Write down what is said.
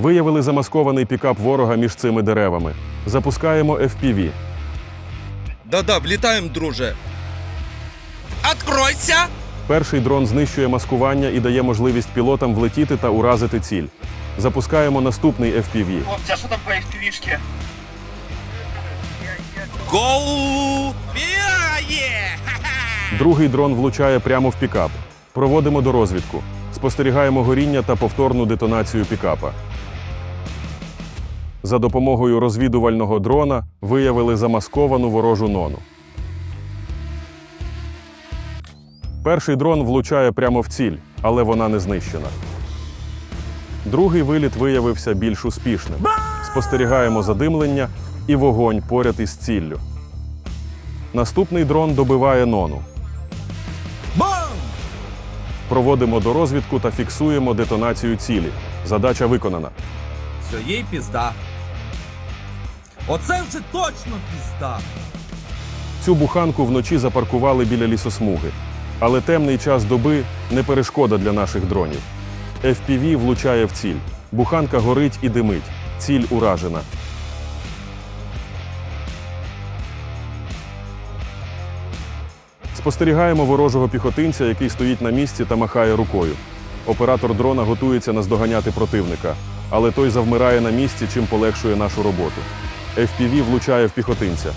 Виявили замаскований пікап ворога між цими деревами. Запускаємо FPV. Да-да, влітаємо, друже. Откройся! Перший дрон знищує маскування і дає можливість пілотам влетіти та уразити ціль. Запускаємо наступний FPV. Хлопці, а що там по FPV-шки? Гоу! Другий дрон влучає прямо в пікап. Проводимо до розвідку. Спостерігаємо горіння та повторну детонацію пікапа. За допомогою розвідувального дрона виявили замасковану ворожу нону. Перший дрон влучає прямо в ціль, але вона не знищена. Другий виліт виявився більш успішним. Спостерігаємо задимлення і вогонь поряд із ціллю. Наступний дрон добиває нону. Проводимо до розвідку та фіксуємо детонацію цілі. Задача виконана. Все, їй пізда. Оце вже точно пізда. Цю буханку вночі запаркували біля лісосмуги. Але темний час доби не перешкода для наших дронів. FPV влучає в ціль. Буханка горить і димить. Ціль уражена. Спостерігаємо ворожого піхотинця, який стоїть на місці та махає рукою. Оператор дрона готується наздоганяти противника, але той завмирає на місці, чим полегшує нашу роботу. FPV влучає в піхотинця.